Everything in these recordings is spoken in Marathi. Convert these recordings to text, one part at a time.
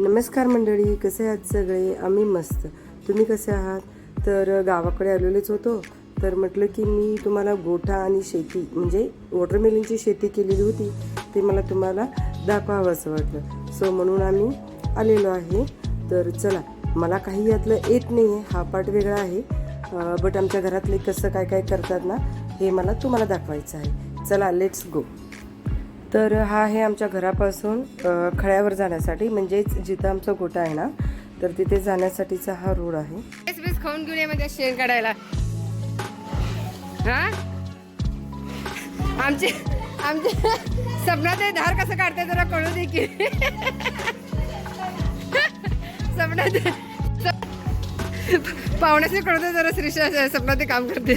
नमस्कार मंडळी कसे आहात सगळे? आम्ही मस्त. तुम्ही कसे आहात? तर गावाकडे आलेलेच होतो. तर म्हटलं की मी तुम्हाला गोठा आणि शेती म्हणजे वॉटरमेलनची शेती केलेली होती ते मला तुम्हाला दाखवावं असं वाटलं. सो म्हणून आम्ही आलेलो आहे. तर चला मला काही यातलं येत नाही आहे हा पार्ट वेगळा आहे. बट आमच्या घरातले कसं काय काय करतात ना हे मला तुम्हाला दाखवायचं आहे. चला लेट्स गो तर हा आहे आमच्या घरापासून खळ्यावर जाण्यासाठी. म्हणजेच जिथं आमचा गोटा आहे ना तर तिथे जाण्यासाठीचा हा रोड आहे. खाऊन घेऊन ये म्हणजे शेण काढायला. हा? आमचे आमचे सपनात ते धार कसं काढते जरा कळू दे की. सपनात पाहुण्याचे कळू दे जरा श्रीषा सपनात ते काम करते.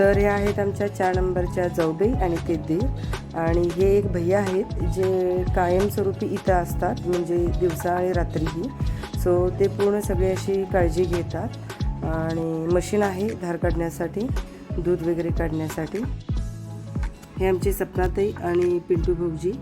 तर हे आहेत आमच्या चार नंबरच्या जौबई आणि ते आणि हे एक भैया आहेत जे कायमस्वरूपी इथं असतात म्हणजे दिवसा आणि रात्रीही सो ते पूर्ण सगळी अशी काळजी घेतात. आणि मशीन आहे धार काढण्यासाठी दूध वगैरे काढण्यासाठी. हे आमचे सपनाताई आणि पिंटू भाऊजी.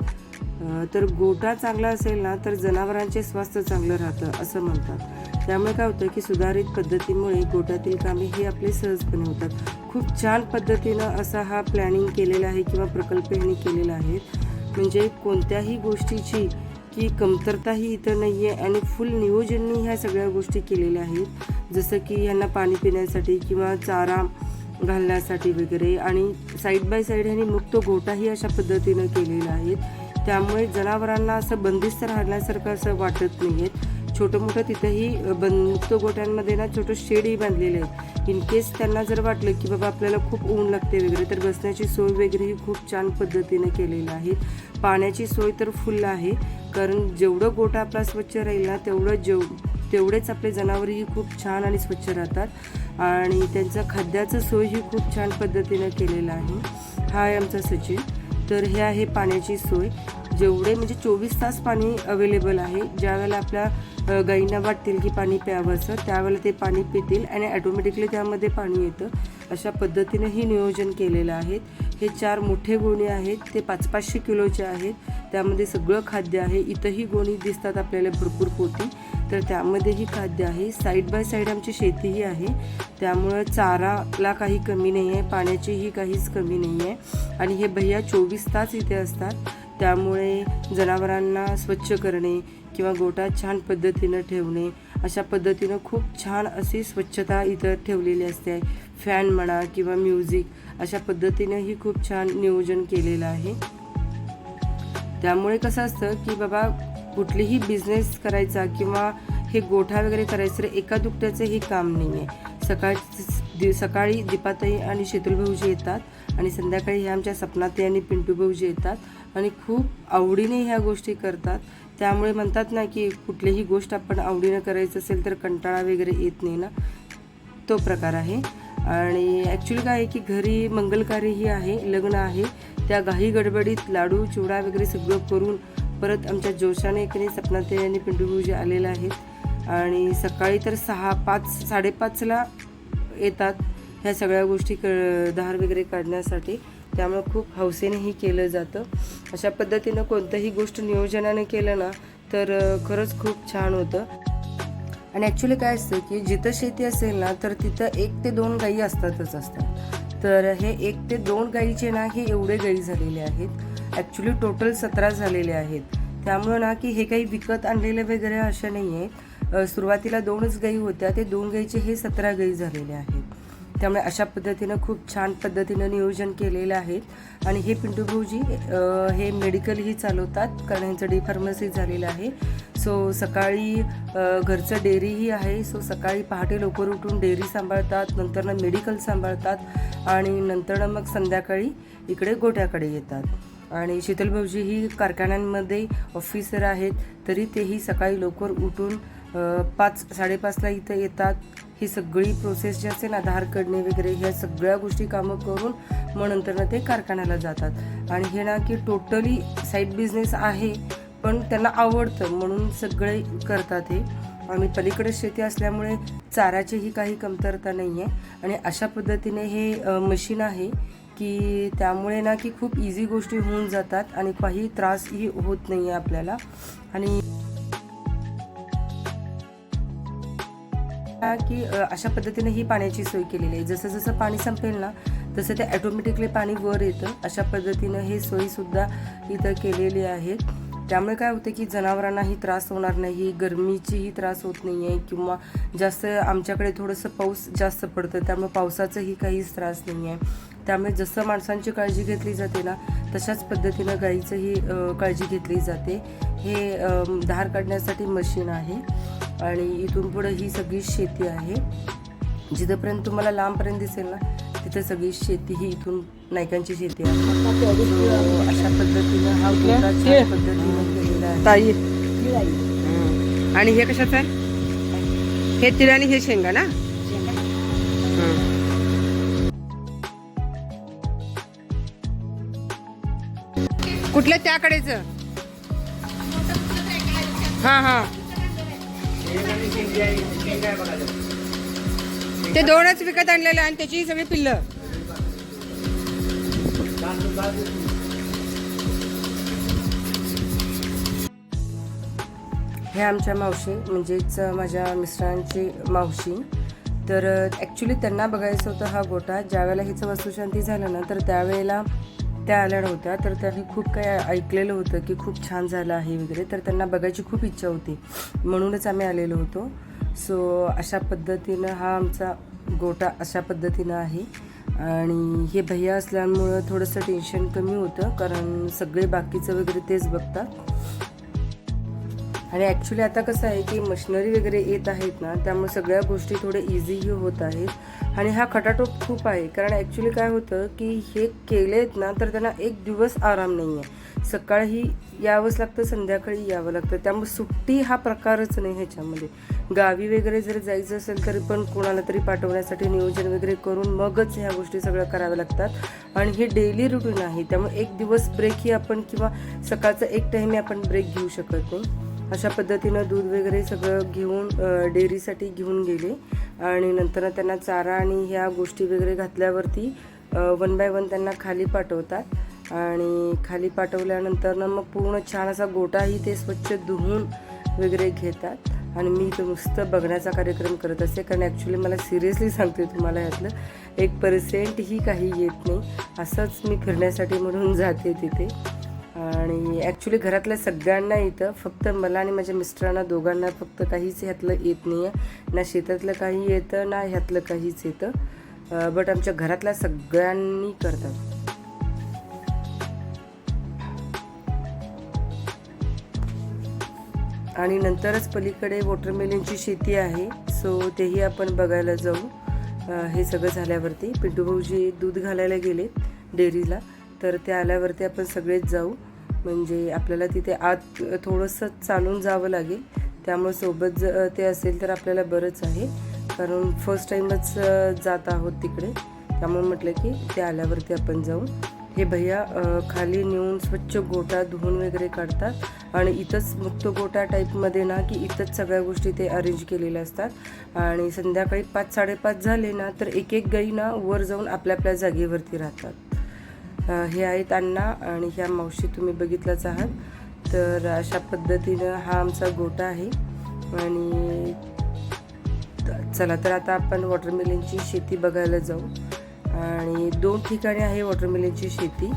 तर गोटा चांगला असेल ना तर जनावरांचे स्वास्थ्य चांगलं राहतं असं म्हणतात. त्यामुळे काय होतं की सुधारित पद्धतीमुळे गोट्यातील कामे ही आपली सहजपणे होतात. खूप छान पद्धतीनं असा हा प्लॅनिंग केलेला आहे किंवा प्रकल्प ह्यांनी केलेला आहे. म्हणजे कोणत्याही गोष्टीची की कमतरताही इथं नाही आहे आणि फुल नियोजननी ह्या सगळ्या गोष्टी केलेल्या आहेत. जसं की ह्यांना पाणी पिण्यासाठी किंवा चारा घालण्यासाठी वगैरे आणि साईड बाय साईड ह्यांनी मुक्त गोटाही अशा पद्धतीनं केलेला आहे त्यामुळे जनावरांना असं बंदिस्त राहण्यासारखं असं वाटत नाही आहे छोटं मोठं तिथंही बंद गोट्यांमध्ये ना छोटं शेडही बांधलेलं आहे. इन केस त्यांना जर वाटलं की बाबा आपल्याला खूप ऊन लागते वगैरे तर बसण्याची सोय वगैरेही खूप छान पद्धतीने केलेली आहे. पाण्याची सोय तर फुल आहे कारण जेवढं गोटा आपला स्वच्छ राहील ना तेवढं जेव तेवढेच आपले जनावरही खूप छान आणि स्वच्छ राहतात. आणि त्यांचं खाद्याचं सोयही खूप छान पद्धतीनं केलेलं आहे. हा आहे आमचा सचिन. तर हे आहे पाण्याची सोय. जेवढे म्हणजे चोवीस तास पाणी अवेलेबल आहे ज्यावेळेला आपल्या गाईंना वाटतील की पाणी प्यावं असं त्यावेळेला ते पाणी पितील आणि ॲटोमॅटिकली त्यामध्ये पाणी येतं. अशा पद्धतीने ही नियोजन केलेलं आहे. हे चार मोठे गोणी आहेत ते पाच पाचशे किलोचे आहेत. त्यामध्ये सगळं खाद्य आहे. इथंही गोणी दिसतात आपल्याला भरपूर पोती. तर त्यामध्येही खाद्य आहे. साईड बाय साईड आमची शेतीही आहे. त्यामुळं चाराला काही कमी नाही आहे पाण्याचीही काहीच कमी नाही आहे आणि हे भैया चोवीस तास इथे असतात. त्यामुळे जनावरांना स्वच्छ करणे किंवा गोटा छान पद्धतीनं ठेवणे अशा पद्धतीनं खूप छान अशी स्वच्छता इथं ठेवलेली असते. फॅन म्हणा किंवा म्युझिक अशा पद्धतीनं ही खूप छान नियोजन केलेलं आहे. त्यामुळे कसं असतं की बाबा कुठलीही बिझनेस करायचा किंवा हे गोठा वगैरे करायचं तर एका दुकट्याचं हे काम नाही आहे सकाळ दि सकाळी दीपाताई आणि शीतल भाऊजी येतात आणि संध्याकाळी हे आमच्या सपनाताई आणि पिंटू भाऊजी येतात. आणि खूप आवडीने ह्या गोष्टी करतात. त्यामुळे म्हणतात ना की कुठलीही गोष्ट आपण आवडीनं करायचं असेल तर कंटाळा वगैरे येत नाही ना. तो प्रकार आहे. आणि ॲक्च्युली काय आहे की घरी मंगलकार्यही आहे लग्न आहे. त्या घाई गडबडीत लाडू चिवडा वगैरे सगळं करून परत आमच्या जोशाने एकाने सपनाते आणि पिंटूभाऊजी आलेले आहेत. आणि सकाळी तर सहा पाच साडेपाचला येतात ह्या सगळ्या गोष्टी क धार वगैरे काढण्यासाठी. त्यामुळे खूप हौसेनेही केलं जातं. अशा पद्धतीनं कोणतंही गोष्ट नियोजनाने केलं ना तर खरंच खूप छान होतं. आणि ॲक्च्युली काय असतं की जिथं शेती असेल ना तर तिथं एक ते दोन गायी असतातच असतात. तर हे एक ते दोन गायीचे ना हे एवढे गायी झालेले आहेत. ॲक्च्युली टोटल सतरा झालेले आहेत. त्यामुळं ना की हे काही विकत आणलेले वगैरे अशा नाही आहेत सुरुवातीला दोनच गायी होत्या ते दोन गायीचे हे सतरा गायी झालेले आहेत. त्यामुळे अशा पद्धतीनं खूप छान पद्धतीनं नियोजन केलेलं आहे. आणि हे पिंटू भाऊजी हे मेडिकलही चालवतात कारण ह्यांचं डी फार्मसी झालेलं आहे. सो सकाळी घरचं डेअरीही आहे. सो सकाळी पहाटे लवकर उठून डेअरी सांभाळतात नंतरनं मेडिकल सांभाळतात आणि नंतरनं मग संध्याकाळी इकडे गोट्याकडे येतात. आणि शीतल भाऊजी ही कारखान्यांमध्ये ऑफिसर आहेत तरी तेही सकाळी लवकर उठून पाच साडेपाचला इथं येतात. ही सगळी प्रोसेस जी असते ना धार काढणे वगैरे ह्या सगळ्या गोष्टी कामं करून मग नंतरनं ते कारखान्याला जातात. आणि हे ना की टोटली साईड बिझनेस आहे पण त्यांना आवडतं म्हणून सगळे करतात हे. आम्ही पलीकडे शेती असल्यामुळे चाराचीही काही कमतरता नाही आहे आणि अशा पद्धतीने हे मशीन आहे की त्यामुळे ना की खूप इझी गोष्टी होऊन जातात आणि काही त्रासही होत नाही आहे आपल्याला. आणि हा की अशा पद्धतीने ही पाण्याची सोय केलेली आहे. जसं जसं पाणी संपेल ना तसं ते ॲटोमॅटिकली पाणी वर येतं. अशा पद्धतीनं हे सोयीसुद्धा इथं केलेली आहेत त्यामुळे काय होतं की जनावरांनाही त्रास होणार नाही गरमीचीही त्रास होत नाही आहे किंवा जास्त आमच्याकडे थोडंसं पाऊस जास्त पडतं त्यामुळे पावसाचाही काहीच त्रास नाही आहे त्यामुळे जसं माणसांची काळजी घेतली जाते ना तशाच पद्धतीनं गाईचंही काळजी घेतली जाते. हे धार काढण्यासाठी मशीन आहे. आणि इथून पुढे ही सगळी शेती आहे. जिथंपर्यंत तुम्हाला लांबपर्यंत दिसेल ना तिथे सगळी शेती ही इथून नायकांची शेती आहे. अशा पद्धतीनं हा छान पद्धतीनं केलेला आहे. ताई. आणि हे कशाचं आहे? हे तिळ आणि हे शेंगा ना. कुठल्या त्याकडेच. हा हा. ते दोनच विकत आणलेले आणि त्याची सगळी पिल्लं. हे आमच्या मावशी म्हणजेच माझ्या मिस्टरांची मावशी. तर ॲक्च्युली त्यांना बघायचं होतं हा गोटा ज्यावेळेला हिचं वस्तुशांती झालं ना तर त्यावेळेला त्या आल्या नव्हत्या तर त्यांनी खूप काही ऐकलेलं होतं की खूप छान झालं आहे वगैरे. तर त्यांना बघायची खूप इच्छा होती. म्हणूनच आम्ही आलेलो होतो. सो अशा पद्धतीनं हा आमचा गोटा अशा पद्धतीनं आहे. आणि हे भैया असल्यामुळं थोडंसं टेन्शन कमी होतं. कारण सगळे बाकीचं वगैरे तेच बघतात. आणि ॲक्च्युली आता कसं आहे की मशिनरी वगैरे येत आहेत ना त्यामुळे सगळ्या गोष्टी थोड्या इझीही होत आहेत. आणि हा खटाटोप खूप आहे. कारण ॲक्च्युली काय होतं की हे केलेत ना तर त्यांना एक दिवस आराम नाही आहे सकाळी यावंच लागतं संध्याकाळी यावं लागतं. त्यामुळे सुट्टी हा प्रकारच नाही ह्याच्यामध्ये. गावी वगैरे जर जायचं असेल तरी पण कोणाला तरी पाठवण्यासाठी नियोजन वगैरे करून मगच ह्या गोष्टी सगळ्या कराव्या लागतात. आणि हे डेली रुटीन आहे. त्यामुळे एक दिवस ब्रेकही आपण किंवा सकाळचा एक टाईमही आपण ब्रेक घेऊ शकत नाही. अशा पद्धतीनं दूध वगैरे सगळं घेऊन डेअरीसाठी घेऊन गेले. आणि नंतर त्यांना चारा आणि ह्या गोष्टी वगैरे घातल्यावरती वन बाय वन त्यांना खाली पाठवतात. आणि खाली पाठवल्यानंतर ना मग पूर्ण छान असा गोटाही ते स्वच्छ धुवून वगैरे घेतात. आणि मी तो नुसतं बघण्याचा कार्यक्रम करत असते कारण ॲक्च्युली मला सिरियसली सांगते तुम्हाला यातलं एक पर्सेंटही काही येत नाही. असंच मी फिरण्यासाठी म्हणून जाते तिथे. आणि ॲक्च्युली घरातल्या सगळ्यांना येतं फक्त मला आणि माझ्या मिस्टरांना दोघांना फक्त काहीच ह्यातलं येत नाही आहे ना शेतातलं काही येतं ना ह्यातलं काहीच येतं. बट आमच्या घरातल्या सगळ्यांनी करतात. आणि नंतरच पलीकडे वॉटरमेलनची शेती आहे सो तेही आपण बघायला जाऊ. हे सगळं झाल्यावरती पिंटू भाऊजी दूध घालायला गेले डेअरीला. तर ते आल्यावरती आपण सगळेच जाऊ. म्हणजे आपल्याला तिथे आत थोडंसं चालून जावं लागेल. त्यामुळे सोबत ज ते असेल तर आपल्याला बरंच आहे. कारण फर्स्ट टाईमच जात आहोत तिकडे. त्यामुळे म्हटलं की ते आल्यावरती आपण जाऊ. हे भैया खाली नेऊन स्वच्छ गोटा धुवून वगैरे काढतात. आणि इथंच मुक्त गोटा टाईपमध्ये ना की इथंच सगळ्या गोष्टी ते अरेंज केलेल्या असतात. आणि संध्याकाळी पाच साडेपाच झाले ना तर एक एक गाई ना वर जाऊन आपल्या आपल्या जागेवरती राहतात. हे आहेत अण्णा आणि ह्या मावशी तुम्ही बघितलंच आहात. तर अशा पद्धतीनं हा आमचा गोटा आहे. आणि चला तर आता आपण वॉटरमेलनची शेती बघायला जाऊ. आणि दोन ठिकाणी आहे वॉटरमेलनची शेती.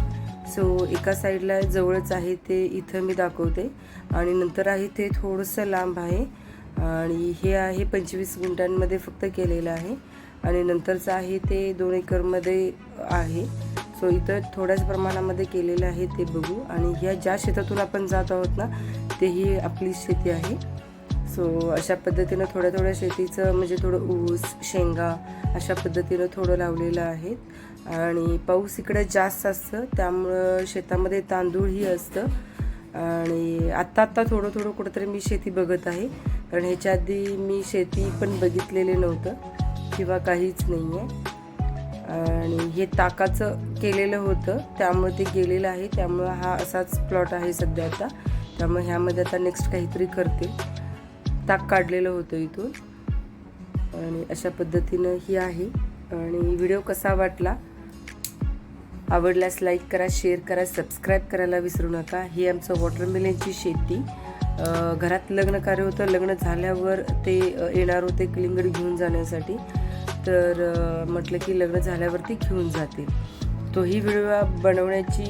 सो एका साईडला जवळच आहे ते इथं मी दाखवते. आणि नंतर आहे ते थोडंसं लांब आहे. आणि हे आहे पंचवीस गुंठांमध्ये फक्त केलेलं आहे. आणि नंतरचं आहे ते दोन एकरमध्ये आहे. सो इथं थोड्याच प्रमाणामध्ये केलेलं आहे ते बघू. आणि ह्या ज्या शेतातून आपण जात आहोत ना तेही आपली शेती आहे. सो अशा पद्धतीनं थोड्या थोड्या शेतीचं म्हणजे थोडं ऊस शेंगा अशा पद्धतीनं थोडं लावलेलं आहे. आणि पाऊस इकडे जास्त असतं त्यामुळं शेतामध्ये तांदूळही असतं. आणि आत्ता आत्ता थोडं थोडं कुठंतरी मी शेती बघत आहे. कारण ह्याच्या आधी मी शेती पण बघितलेले नव्हतं किंवा काहीच नाही आहे आणि हे ताकाचं केलेलं होतं. त्यामुळे ते गेलेलं आहे. त्यामुळं हा असाच प्लॉट आहे सध्या आता. त्यामुळे ह्यामध्ये आता नेक्स्ट काहीतरी करतील. ताक काढलेलं होतं इथून. आणि अशा पद्धतीनं ही आहे. आणि व्हिडिओ कसा वाटला? आवडल्यास लाईक करा शेअर करा सबस्क्राईब करायला विसरू नका. ही आमचं वॉटरमेलनची शेती. घरात लग्न कार्य होतं. लग्न झाल्यावर ते येणार होते कलिंगड घेऊन जाण्यासाठी. तर म्हटलं की लग्न झाल्यावरती घेऊन जातील. तोही व्हिडिओ बनवण्याची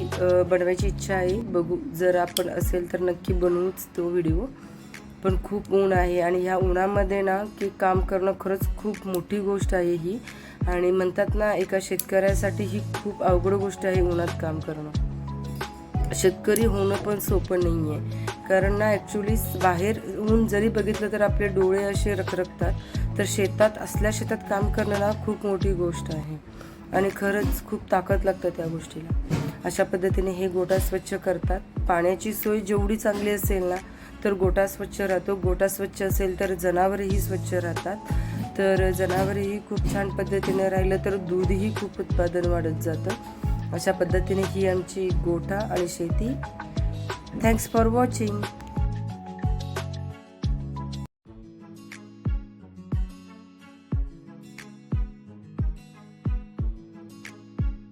बनवायची इच्छा आहे. बघू जर आपण असेल तर नक्की बनवूच तो व्हिडिओ. पण खूप ऊन आहे आणि ह्या उन्हामध्ये ना की काम करणं खरंच खूप मोठी गोष्ट आहे ही. आणि म्हणतात ना एका शेतकऱ्यासाठी ही खूप अवघड गोष्ट आहे उन्हात काम करणं. शेतकरी होणं पण सोपं नाही आहे कारण ना ॲक्च्युली बाहेर ऊन जरी बघितलं तर आपले डोळे असे रखरखतात. तर शेतात असल्या शेतात काम करणं ना खूप मोठी गोष्ट आहे. आणि खरंच खूप ताकद लागतं त्या गोष्टीला. अशा पद्धतीने हे गोटा स्वच्छ करतात. पाण्याची सोय जेवढी चांगली असेल ना तर गोटा स्वच्छ राहतो. गोटा स्वच्छ असेल तर जनावरही स्वच्छ राहतात. तर जनावरही खूप छान पद्धतीने राहिलं तर दूधही खूप उत्पादन वाढत जातं. अशा पद्धतीने ही आमची गोठा आणि शेती. Thanks for watching